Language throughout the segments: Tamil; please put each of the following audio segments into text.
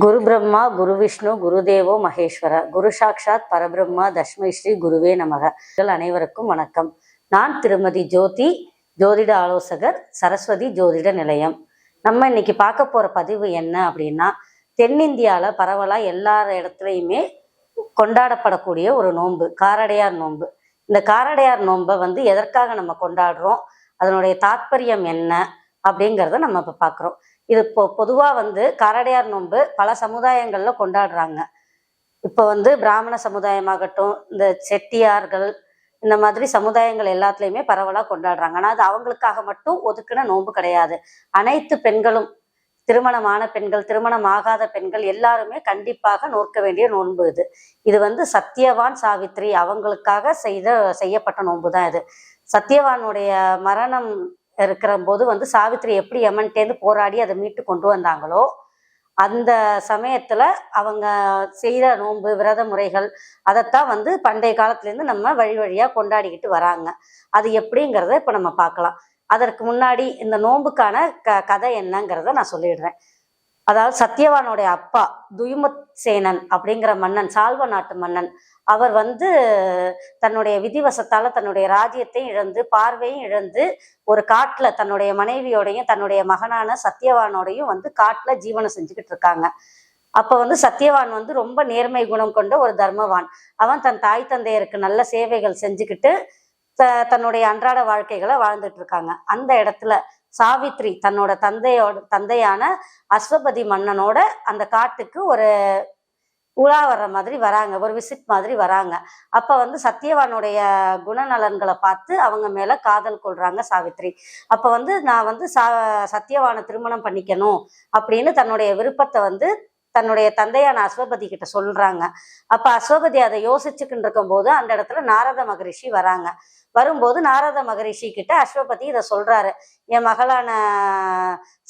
குரு பிரம்மா குரு விஷ்ணு குருதேவோ மகேஸ்வர குரு சாக்ஷாத் பரபிரம்மா தஷ்மை ஸ்ரீ குருவே நமக. அனைவருக்கும் வணக்கம். நான் திருமதி ஜோதி ஜோதிட ஆலோசகர் சரஸ்வதி ஜோதிட நிலையம். நம்ம இன்னைக்கு பார்க்க போற பதிவு என்ன அப்படின்னா தென்னிந்தியாவில் பரவலாக எல்லா இடத்துலையுமே கொண்டாடப்படக்கூடிய ஒரு நோன்பு காரடையார் நோன்பு. இந்த காரடையார் நோன்பை வந்து எதற்காக நம்ம கொண்டாடுறோம்? அதனுடைய தாத்பரியம் என்ன அப்படிங்கிறத நம்ம இப்போ பார்க்குறோம். இது இப்போ பொதுவாக வந்து காரடையார் நோன்பு பல சமுதாயங்களில் கொண்டாடுறாங்க. இப்போ வந்து பிராமண சமுதாயமாகட்டும் இந்த செட்டியார்கள் இந்த மாதிரி சமுதாயங்கள் எல்லாத்துலேயுமே பரவலாக கொண்டாடுறாங்க. ஆனால் அது அவங்களுக்காக மட்டும் ஒதுக்குன நோன்பு கிடையாது. அனைத்து பெண்களும் திருமணமான பெண்கள் திருமணம் ஆகாத பெண்கள் எல்லாருமே கண்டிப்பாக நோக்க வேண்டிய நோன்பு இது. இது வந்து சத்தியவான் சாவித்ரி அவங்களுக்காக செய்த செய்யப்பட்ட நோன்பு தான் இது. சத்தியவானுடைய மரணம் இருக்கிற போது வந்து சாவித்ரி எப்படி எமன்ட்டேந்து போராடி அதை மீட்டு கொண்டு வந்தாங்களோ அந்த சமயத்தில் அவங்க செய்த நோன்பு விரத முறைகள் அதைத்தான் வந்து பண்டைய காலத்துலேருந்து நம்ம வழி வழியாக கொண்டாடிக்கிட்டு வராங்க. அது எப்படிங்கிறத இப்போ நம்ம பார்க்கலாம். அதற்கு முன்னாடி இந்த நோன்புக்கான க கதை என்னங்கிறத நான் சொல்லிடுறேன். அதாவது சத்யவானுடைய அப்பா துயுமத்சேனன் அப்படிங்கிற மன்னன் சால்வ நாட்டு மன்னன் அவர் வந்து தன்னுடைய விதிவசத்தால தன்னுடைய ராஜ்யத்தையும் இழந்து பார்வையும் இழந்து ஒரு காட்டுல தன்னுடைய மனைவியோடையும் தன்னுடைய மகனான சத்யவானோடையும் வந்து காட்டுல ஜீவனம் செஞ்சுக்கிட்டு இருக்காங்க. அப்ப வந்து சத்யவான் வந்து ரொம்ப நேர்மை குணம் கொண்ட ஒரு தர்மவான். அவன் தன் தாய் தந்தையருக்கு நல்ல சேவைகள் செஞ்சுக்கிட்டு த தன்னுடைய அன்றாட வாழ்க்கைகளை வாழ்ந்துட்டு இருக்காங்க. அந்த இடத்துல சாவித்ரி தன்னோட தந்தையோட தந்தையான அஸ்வபதி மன்னனோட அந்த காட்டுக்கு ஒரு உலா வர்ற மாதிரி வராங்க ஒரு விசிட் மாதிரி வராங்க. அப்ப வந்து சத்யவானுடைய குணநலன்களை பார்த்து அவங்க மேல காதல் கொள்றாங்க சாவித்ரி. அப்ப வந்து நான் வந்து சா சத்யவானை திருமணம் பண்ணிக்கணும் அப்படின்னு தன்னுடைய விருப்பத்தை வந்து தன்னுடைய தந்தையான அஸ்வபதி கிட்ட சொல்றாங்க. அப்ப அஸ்வபதி அதை யோசிச்சுக்கிட்டு இருக்கும் போது அந்த இடத்துல நாரத மகரிஷி வராங்க. வரும்போது நாரத மகரிஷி கிட்ட அஸ்வபதி இதை சொல்றாரு. என் மகளான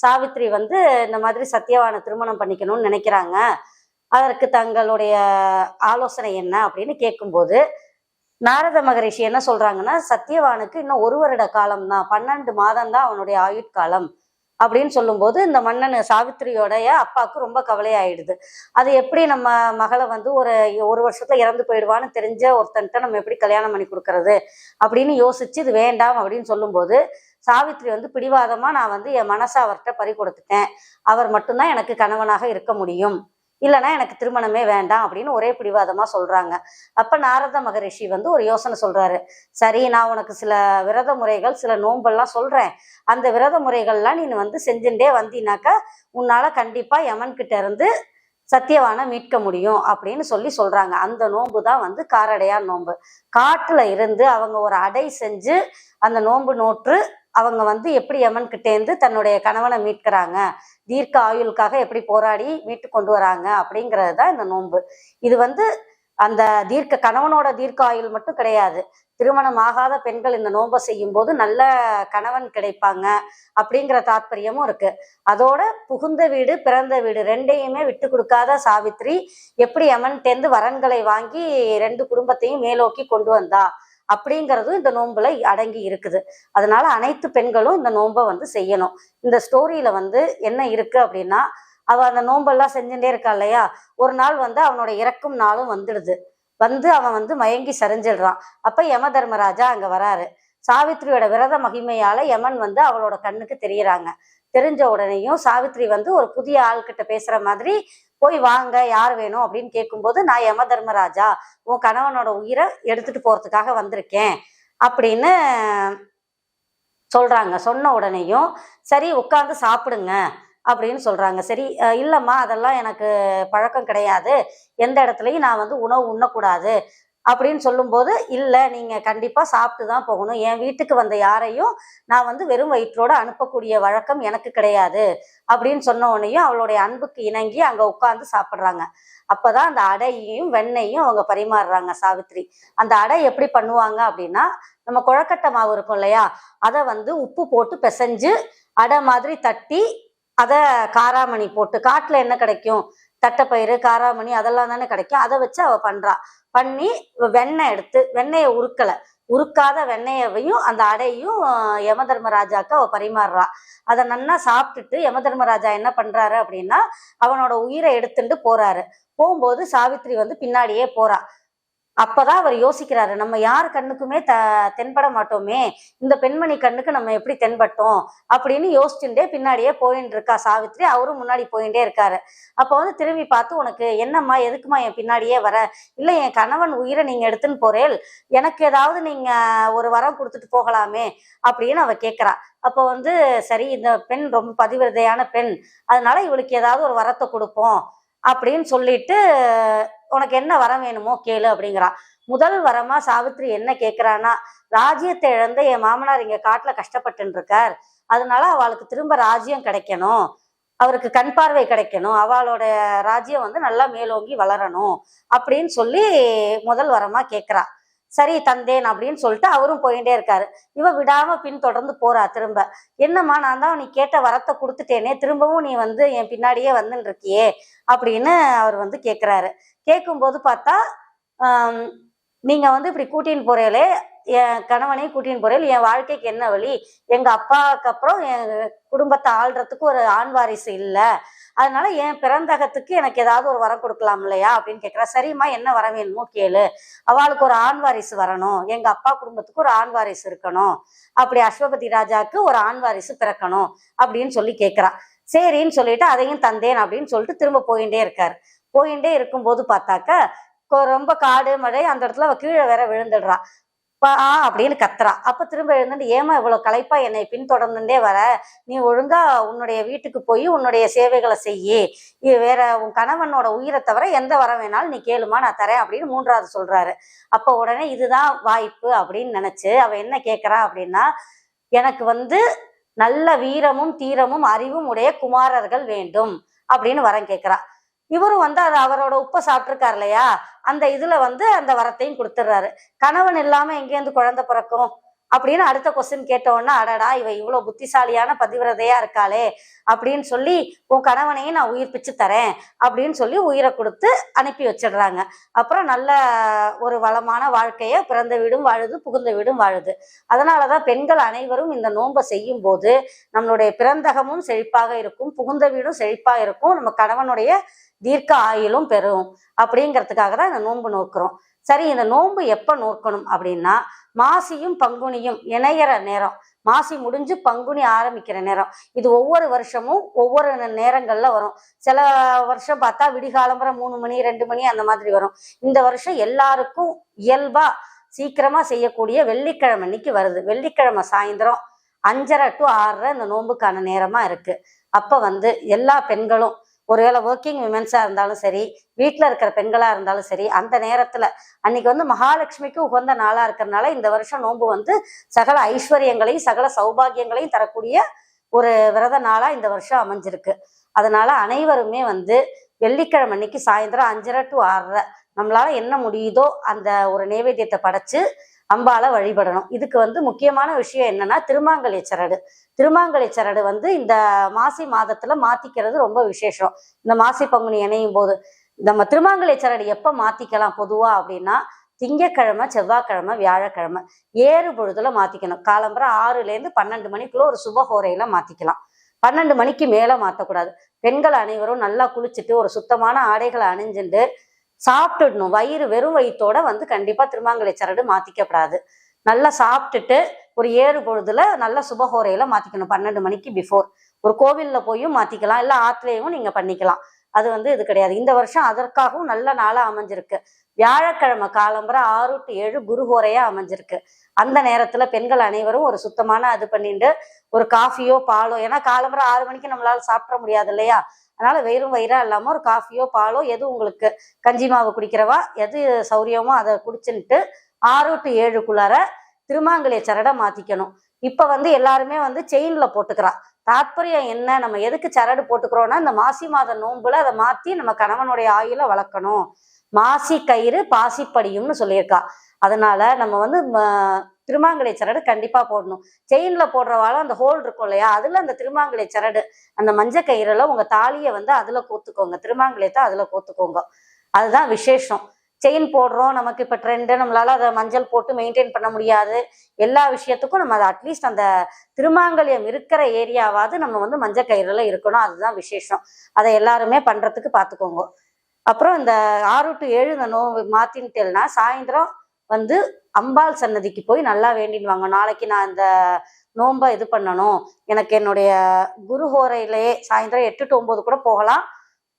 சாவித்ரி வந்து இந்த மாதிரி சத்யவானை திருமணம் பண்ணிக்கணும்னு நினைக்கிறாங்க. அதற்கு தங்களுடைய ஆலோசனை என்ன அப்படின்னு கேட்கும்போது நாரத மகரிஷி என்ன சொல்றாங்கன்னா சத்யவானுக்கு இன்னும் ஒரு வருட காலம் தான் பன்னெண்டு மாதம் தான் அவனுடைய ஆயுட்காலம். அப்படின்னு சொல்லும்போது இந்த மன்னன் சாவித்திரியோடைய அப்பாவுக்கு ரொம்ப கவலையாயிடுது. அது எப்படி நம்ம மகளை வந்து ஒரு ஒரு வருஷத்துல இறந்து போயிடுவான்னு தெரிஞ்ச ஒருத்தன்ட்ட நம்ம எப்படி கல்யாணம் பண்ணி கொடுக்கறது அப்படின்னு யோசிச்சு இது வேண்டாம் அப்படின்னு சொல்லும்போது சாவித்ரி வந்து பிடிவாதமா நான் வந்து என் மனசை அவர்கிட்ட பறி கொடுத்துட்டேன். அவர் மட்டும்தான் எனக்கு கணவனாக இருக்க முடியும். இல்லைன்னா எனக்கு திருமணமே வேண்டாம் அப்படின்னு ஒரே பிடிவாதமாக சொல்கிறாங்க அப்போ நாரத மகரிஷி வந்து ஒரு யோசனை சொல்கிறாரு சரி நான் உனக்கு சில விரத முறைகள் சில நோன்பெல்லாம் சொல்கிறேன் அந்த விரத முறைகள்லாம் நீ வந்து செஞ்சுட்டே வந்தீனாக்கா உன்னால் கண்டிப்பாக யமன்கிட்ட இருந்து சத்தியவானை மீட்க முடியும் அப்படின்னு சொல்லி சொல்றாங்க. அந்த நோன்பு தான் வந்து காரடையார் நோன்பு. காட்டுல இருந்து அவங்க ஒரு அடை செஞ்சு அந்த நோன்பு நோற்று அவங்க வந்து எப்படி யமன் கிட்டேருந்து தன்னுடைய கணவனை மீட்கிறாங்க? தீர்க்க ஆயுளுக்காக எப்படி போராடி மீட்டு கொண்டு வராங்க அப்படிங்கிறது தான் இந்த நோன்பு. இது வந்து அந்த தீர்க்க கணவனோட தீர்க்க ஆயுள் மட்டும் கிடையாது. திருமணம் ஆகாத பெண்கள் இந்த நோன்பை செய்யும் போது நல்ல கணவன் கிடைப்பாங்க அப்படிங்கிற தாத்பரியமும் இருக்கு. அதோட புகுந்த வீடு பிறந்த வீடு ரெண்டையுமே விட்டு கொடுக்காத சாவித்ரி எப்படி யமன்டேந்து வரன்களை வாங்கி ரெண்டு குடும்பத்தையும் மேலோக்கி கொண்டு வந்தா? அப்படிங்கிறதும் இந்த நோன்புல அடங்கி இருக்குது. அதனால அனைத்து பெண்களும் இந்த நோன்பை வந்து செய்யணும். இந்த ஸ்டோரியில வந்து என்ன இருக்கு அப்படின்னா அவ அந்த நோன்பெல்லாம் செஞ்சுட்டே இருக்கா இல்லையா? ஒரு நாள் வந்து அவனோட இறக்கும் நாளும் வந்துடுது. வந்து அவன் வந்து மயங்கி சரிஞ்சிடுறான். அப்ப யம தர்மராஜா அங்க வராரு. சாவித்ரியோட விரத மகிமையால யமன் வந்து அவளோட கண்ணுக்கு தெரியறாங்க. தெரிஞ்ச உடனேயும் சாவித்ரி வந்து ஒரு புதிய ஆள்கிட்ட பேசுற மாதிரி போய் வாங்க யார் வேணும் அப்படின்னு கேட்கும்போது நான் யம தர்மராஜா உன் கணவனோட உயிரை எடுத்துட்டு போறதுக்காக வந்திருக்கேன் அப்படின்னு சொல்றாங்க. சொன்ன உடனேயும் சரி உட்காந்து சாப்பிடுங்க அப்படின்னு சொல்றாங்க. சரி இல்லைம்மா இல்லம்மா அதெல்லாம் எனக்கு பழக்கம் கிடையாது. எந்த இடத்துலையும் நான் வந்து உணவு உண்ணக்கூடாது. அப்படின்னு சொல்லும்போது இல்லை நீங்கள் கண்டிப்பாக சாப்பிட்டு தான் போகணும். என் வீட்டுக்கு வந்த யாரையும் நான் வந்து வெறும் வயிற்றோடு அனுப்பக்கூடிய வழக்கம் எனக்கு கிடையாது. அப்படின்னு சொன்ன உடனேயும் அவளுடைய அன்புக்கு இணங்கி அங்கே உட்காந்து சாப்பிட்றாங்க. அப்போ தான் அந்த அடையையும் வெண்ணையும் அவங்க பரிமாறுறாங்க சாவித்ரி. அந்த அடை எப்படி பண்ணுவாங்க அப்படின்னா நம்ம குழக்கட்டை மாவு இருக்கும் இல்லையா? அதை வந்து உப்பு போட்டு பிசைஞ்சு அடை மாதிரி தட்டி அதை காராமணி போட்டு காட்டில் என்ன கிடைக்கும்? தட்டைப்பயிறு காராமணி அதெல்லாம் தானே கிடைக்கும். அதை வச்சு அவள் பண்றா. பண்ணி வெண்ணெய் எடுத்து வெண்ணெயை உருக்கலை. உருக்காத வெண்ணெயவையும் அந்த அடையும் யம தர்மராஜாக்கு அவ பரிமாறுறா. அதை நன்னா சாப்பிட்டுட்டு யம தர்மராஜா என்ன பண்றாரு அப்படின்னா அவனோட உயிரை எடுத்துட்டு போறாரு. போகும்போது சாவித்திரி வந்து பின்னாடியே போறா. அப்பதான் அவர் யோசிக்கிறாரு நம்ம யார் கண்ணுக்குமே த தென்பட மாட்டோமே இந்த பெண்மணி கண்ணுக்கு நம்ம எப்படி தென்பட்டோம் அப்படின்னு யோசிச்சுட்டே பின்னாடியே போயின்னு இருக்கா சாவித்திரி அவரும் முன்னாடி போயிட்டே இருக்காரு. அப்ப வந்து திரும்பி பார்த்து உனக்கு என்னம்மா எதுக்குமா என் பின்னாடியே வர? இல்ல என் கணவன் உயிரை நீங்க எடுத்துன்னு போறேல். எனக்கு ஏதாவது நீங்க ஒரு வரம் கொடுத்துட்டு போகலாமே அப்படின்னு அவ கேக்குறா. அப்போ வந்து சரி இந்த பெண் ரொம்ப பதிவிரதையான பெண். அதனால இவளுக்கு ஏதாவது ஒரு வரத்தை கொடுப்போம் அப்படின்னு சொல்லிட்டு உனக்கு என்ன வரம் வேணுமோ கேளு அப்படிங்கிறா. முதல் வரமா சாவித்திரி என்ன கேக்குறான்னா ராஜ்யத்தை இழந்த என் மாமனார் இங்க காட்டுல கஷ்டப்பட்டு இருக்கார் அதனால அவளுக்கு திரும்ப ராஜ்யம் கிடைக்கணும். அவருக்கு கண் பார்வை கிடைக்கணும். அவளோட ராஜ்யம் வந்து நல்லா மேலோங்கி வளரணும் அப்படின்னு சொல்லி முதல் வரமா கேக்குறா. சரி தந்தேன் அப்படின்னு சொல்லிட்டு அவரும் போயிட்டே இருக்காரு. இவ விடாம பின் தொடர்ந்து போறா திரும்ப. என்னம்மா நான் தான் நீ கேட்ட வரத்தை கொடுத்துட்டேனே திரும்பவும் நீ வந்து என் பின்னாடியே வந்துன்னு இருக்கியே அப்படின்னு அவர் வந்து கேட்குறாரு கேட்கும்போது பார்த்தா நீங்க வந்து இப்படி கூட்டின்னு போறீங்களே என் கணவனையும் கூட்டின்னு போறேன். என் வாழ்க்கைக்கு என்ன வழி? எங்க அப்பாவுக்கு அப்புறம் என் குடும்பத்தை ஆள்றதுக்கு ஒரு ஆண் வாரிசு இல்ல. அதனால என் பிறந்தகத்துக்கு எனக்கு ஏதாவது ஒரு வரம் கொடுக்கலாம் இல்லையா? அப்படின்னு கேக்குறா. சரிம்மா என்ன வர வேணுமோ கேளு. அவளுக்கு ஒரு ஆண் வாரிசு வரணும். எங்க அப்பா குடும்பத்துக்கு ஒரு ஆண் வாரிசு இருக்கணும். அப்படி அஸ்வபதி ராஜாக்கு ஒரு ஆண் வாரிசு பிறக்கணும் அப்படின்னு சொல்லி கேட்கிறான் சரின்னு சொல்லிட்டு அதையும் தந்தேன் அப்படின்னு சொல்லிட்டு திரும்ப போயிட்டே இருக்காரு. போயிட்டே இருக்கும்போது பார்த்தாக்க ரொம்ப காடு மழை அந்த இடத்துல அவ கீழே வேற விழுந்துடுறா. பா அப்படின்னு கத்துறா. அப்ப திரும்ப எழுந்துட்டு ஏமா இவ்வளவு களைப்பா என்னை பின்தொடர்ந்துட்டே வர? நீ ஒழுங்கா உன்னுடைய வீட்டுக்கு போய் உன்னுடைய சேவைகளை செய்யி. இது வேற உன் கணவனோட உயிரை தவிர எந்த வரம் வேணாலும் நீ கேளுமா நான் தரேன் அப்படின்னு மூன்றாவது சொல்றாரு. அப்ப உடனே இதுதான் வாய்ப்பு அப்படின்னு நினைச்சு அவ என்ன கேக்குறா அப்படின்னா எனக்கு வந்து நல்ல வீரமும் தீரமும் அறிவும் உடைய குமாரர்கள் வேண்டும் அப்படின்னு வரம் கேக்குறா. இவரும் வந்து அது அவரோட உப்பை சாப்பிட்ருக்கார் இல்லையா? அந்த இதுல வந்து அந்த வரத்தையும் கொடுத்துட்றாரு. கணவன் இல்லாம எங்கேருந்து குழந்தை பிறக்கும்? அப்படின்னு அடுத்த கொஸ்டின் கேட்டோன்னா அடடா இவ இவ்வளோ புத்திசாலியான பதிவிரதையா இருக்காளே அப்படின்னு சொல்லி உன் கணவனையும் நான் உயிர் பிச்சு தரேன் அப்படின்னு சொல்லி உயிரை கொடுத்து அனுப்பி வச்சிடுறாங்க. அப்புறம் நல்ல ஒரு வளமான வாழ்க்கையை பிறந்த வீடும் வாழுது புகுந்த வீடும் வாழுது. அதனாலதான் பெண்கள் அனைவரும் இந்த நோன்பை செய்யும் போது நம்மளுடைய பிறந்தகமும் செழிப்பாக இருக்கும் புகுந்த வீடும் செழிப்பாக இருக்கும் நம்ம கணவனுடைய தீர்க்க ஆயுளும் பெறும் அப்படிங்கிறதுக்காக தான் இந்த நோன்பு நோக்கிறோம். சரி இந்த நோன்பு எப்போ நோக்கணும் அப்படின்னா மாசியும் பங்குனியும் இணையிற நேரம். மாசி முடிஞ்சு பங்குனி ஆரம்பிக்கிற நேரம். இது ஒவ்வொரு வருஷமும் ஒவ்வொரு நேரங்களில் வரும். சில வருஷம் பார்த்தா விடிகாலம்பரம் மூணு மணி ரெண்டு மணி அந்த மாதிரி வரும். இந்த வருஷம் எல்லாருக்கும் இயல்பா சீக்கிரமா செய்யக்கூடிய வெள்ளிக்கிழமை அன்னைக்கு வருது. வெள்ளிக்கிழமை சாயந்தரம் அஞ்சரை டு ஆறரை இந்த நோன்புக்கான நேரமா இருக்கு. அப்ப வந்து எல்லா பெண்களும் ஒருவேளை ஒர்க்கிங் விமென்ஸா இருந்தாலும் சரி வீட்டில் இருக்கிற பெண்களா இருந்தாலும் சரி அந்த நேரத்துல அன்னைக்கு வந்து மகாலட்சுமிக்கு உகந்த நாளா இருக்கிறதுனால இந்த வருஷம் நோன்பு வந்து சகல ஐஸ்வர்யங்களையும் சகல சௌபாகியங்களையும் தரக்கூடிய ஒரு விரத நாளா இந்த வருஷம் அமைஞ்சிருக்கு. அதனால அனைவருமே வந்து வெள்ளிக்கிழமை அன்னைக்கு சாயந்தரம் அஞ்சரை டு ஆறரை நம்மளால என்ன முடியுதோ அந்த ஒரு நைவேத்தியத்தை படைச்சு அம்பால வழிபடணும். இதுக்கு வந்து முக்கியமான விஷயம் என்னன்னா திருமாங்கலை சரடு. திருமாங்கலை சரடு வந்து இந்த மாசி மாதத்துல மாத்திக்கிறது ரொம்ப விசேஷம். இந்த மாசி பங்குனி இணையும் போது. நம்ம திருமாங்கலை சரடு எப்ப மாத்திக்கலாம் பொதுவா அப்படின்னா திங்கக்கிழமை செவ்வாய்க்கிழமை வியாழக்கிழமை. ஏறு பொழுதுல மாத்திக்கணும். காலம்பரம் ஆறுல இருந்து பன்னெண்டு மணிக்குள்ள ஒரு சுபஹோரையில மாத்திக்கலாம். பன்னெண்டு மணிக்கு மேல மாத்தக்கூடாது. பெண்கள் அனைவரும் நல்லா குளிச்சுட்டு ஒரு சுத்தமான ஆடைகளை அணிஞ்சுட்டு சாப்பிட்டுடணும் வயிறு வெறும் வயிற்றோட வந்து கண்டிப்பாக திருமாங்கலை சரடு மாற்றிக்கப்படாது நல்லா சாப்பிட்டுட்டு ஒரு ஏறு பொழுதுல நல்ல சுபஹோரையில மாத்திக்கணும். பன்னெண்டு மணிக்கு பிஃபோர் ஒரு கோவிலில் போயும் மாத்திக்கலாம். இல்லை ஆற்றுலையும் நீங்கள் பண்ணிக்கலாம். அது வந்து இது கிடையாது. இந்த வருஷம் அதற்காகவும் நல்ல நாளாக அமைஞ்சிருக்கு. வியாழக்கிழமை காலம்பர ஆறு டு ஏழு குருஹோரையா அமைஞ்சிருக்கு. அந்த நேரத்துல பெண்கள் அனைவரும் ஒரு சுத்தமான அது பண்ணிட்டு ஒரு காஃபியோ பாலோ ஏன்னா காலம்பர ஆறு மணிக்கு நம்மளால சாப்பிட முடியாது இல்லையா? அதனால வெறும் வயிறா இல்லாம ஒரு காஃபியோ பாலோ எது உங்களுக்கு கஞ்சி மாவு குடிக்கிறவா எது சௌரியமோ அதை குடிச்சுன்ட்டு ஆறு டு ஏழுக்குள்ளார திருமாங்கலிய சரடை மாத்திக்கணும். இப்ப வந்து எல்லாருமே வந்து செயின்ல போட்டுக்கிறா. தாற்பயம் என்ன? நம்ம எதுக்கு சரடு போட்டுக்கிறோம்னா இந்த மாசி மாத நோன்புல அதை மாத்தி நம்ம கணவனுடைய ஆயுள வளர்க்கணும். மாசி கயிறு பாசிப்படியும்னு சொல்லியிருக்கா. அதனால நம்ம வந்து ம- திருமாங்கலை சரடு கண்டிப்பா போடணும். செயின்ல போடுறவால அந்த ஹோல் இருக்கும் இல்லையா? அதுல அந்த திருமாங்கலை சரடு அந்த மஞ்ச கயிறில் உங்க தாலியை வந்து அதுல கோத்துக்கோங்க. திருமாங்கலையத்தை அதுல கோத்துக்கோங்க. அதுதான் விசேஷம். செயின் போடுறோம் நமக்கு இப்போ ட்ரெண்டு நம்மளால அதை மஞ்சள் போட்டு மெயின்டைன் பண்ண முடியாது. எல்லா விஷயத்துக்கும் நம்ம அதை அட்லீஸ்ட் அந்த திருமாங்கல்யம் இருக்கிற ஏரியாவாவது நம்ம வந்து மஞ்சள் கயிறுல இருக்கணும். அதுதான் விசேஷம். அதை எல்லாருமே பண்றதுக்கு பார்த்துக்கோங்க. அப்புறம் இந்த ஆறு டு ஏழு இந்த நோவு மாத்தின்ட்டேன்னா சாயந்தரம் வந்து அம்பாள் சன்னதிக்கு போய் நல்லா வேண்டிடுவாங்க நாளைக்கு நான் இந்த நோன்பை இது பண்ணணும். எனக்கு என்னுடைய குருஹோரையிலேயே சாயந்தரம் எட்டு டு ஒம்பது கூட போகலாம்.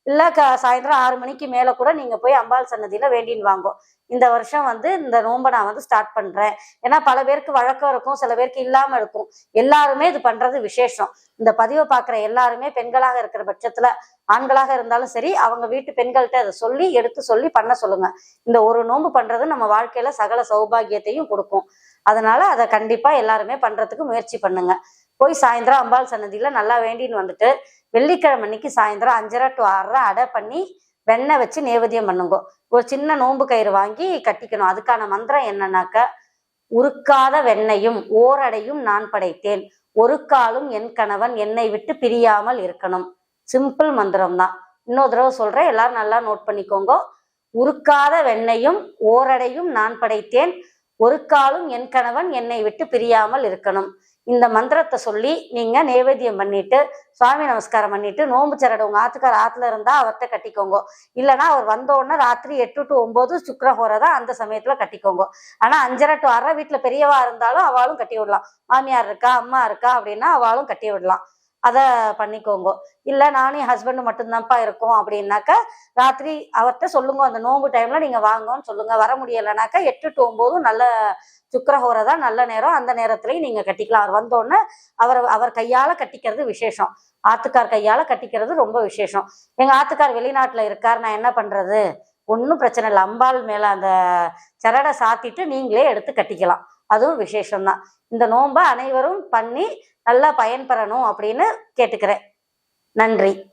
இல்லை க சாயந்தரம் ஆறு மணிக்கு மேலே கூட நீங்கள் போய் அம்பாள் சன்னதியில் வேண்டின்னு வாங்கோ. இந்த வருஷம் வந்து இந்த நோன்பை நான் வந்து ஸ்டார்ட் பண்ணுறேன் ஏன்னா பல பேருக்கு வழக்கம் இருக்கும் சில பேருக்கு இல்லாமல் இருக்கும். எல்லாருமே இது பண்ணுறது விசேஷம். இந்த பதிவை பார்க்குற எல்லாருமே பெண்களாக இருக்கிற பட்சத்தில் ஆண்களாக இருந்தாலும் சரி அவங்க வீட்டு பெண்கள்கிட்ட அதை சொல்லி எடுத்து சொல்லி பண்ண சொல்லுங்க. இந்த ஒரு நோன்பு பண்ணுறது நம்ம வாழ்க்கையில சகல சௌபாகியத்தையும் கொடுக்கும். அதனால அதை கண்டிப்பாக எல்லாருமே பண்ணுறதுக்கு முயற்சி பண்ணுங்க. போய் சாயந்தரம் அம்பாள் சன்னதியில நல்லா வேண்டின்னு வந்துட்டு வெள்ளிக்கிழமை அன்னைக்கு சாயந்தரம் அஞ்சரை டு ஆறரை அடை பண்ணி வெண்ணெய் வச்சு நேவதியம் பண்ணுங்க. ஒரு சின்ன நோன்பு கயிறு வாங்கி கட்டிக்கணும். அதுக்கான மந்திரம் என்னன்னாக்க உருக்காத வெண்ணையும் ஓரடையும் நான் படைத்தேன். ஒரு காலும் என் கணவன் என்னை விட்டு பிரியாமல் இருக்கணும். சிம்பிள் மந்திரம் தான். இன்னொரு தடவை சொல்றேன். எல்லாரும் நல்லா நோட் பண்ணிக்கோங்க. உருக்காத வெண்ணையும் ஓரடையும் நான் படைத்தேன். ஒரு காலும் என் கணவன் என்னை விட்டு பிரியாமல் இருக்கணும். இந்த மந்திரத்தை சொல்லி நீங்க நேவேத்தியம் பண்ணிட்டு சுவாமி நமஸ்காரம் பண்ணிட்டு நோம்பு சரடு உங்க ஆத்துக்கார ஆத்துல இருந்தா அவர்கிட்ட கட்டிக்கோங்க. இல்லைன்னா அவர் வந்த உடனே ராத்திரி எட்டு டு ஒன்பது சுக்கரஹோரை தான் அந்த சமயத்துல கட்டிக்கோங்க. ஆனா அஞ்சரை டு ஆறரை வீட்டுல பெரியவா இருந்தாலும் அவளும் கட்டி விடலாம். மாமியார் இருக்கா அம்மா இருக்கா அப்படின்னா அவளும் கட்டி விடலாம். அதை பண்ணிக்கோங்க. இல்லை நானும் என் ஹஸ்பண்ட் மட்டும்தான்ப்பா இருக்கோம் அப்படின்னாக்கா ராத்திரி அவர்கிட்ட சொல்லுங்க அந்த நோம்பு டைம்ல நீங்க வாங்கன்னு சொல்லுங்க. வர முடியலைனாக்கா எட்டு டு ஒம்போதும் நல்ல சுக்கரஹோரை தான் நல்ல நேரம். அந்த நேரத்துலையும் நீங்க கட்டிக்கலாம். அவர் வந்தோடனே அவர் அவர் கையால கட்டிக்கிறது விசேஷம். ஆத்துக்கார் கையால கட்டிக்கிறது ரொம்ப விசேஷம். எங்க ஆத்துக்கார் வெளிநாட்டுல இருக்கார். நான் என்ன பண்றது? ஒன்றும் பிரச்சனை இல்லை. அம்பாள் மேலே அந்த சரடை சாத்திட்டு நீங்களே எடுத்து கட்டிக்கலாம். அதுவும் விசேஷம்தான். இந்த நோன்பை அனைவரும் பண்ணி நல்லா பயன்பெறணும் அப்படின்னு கேட்டுக்கிறேன். நன்றி.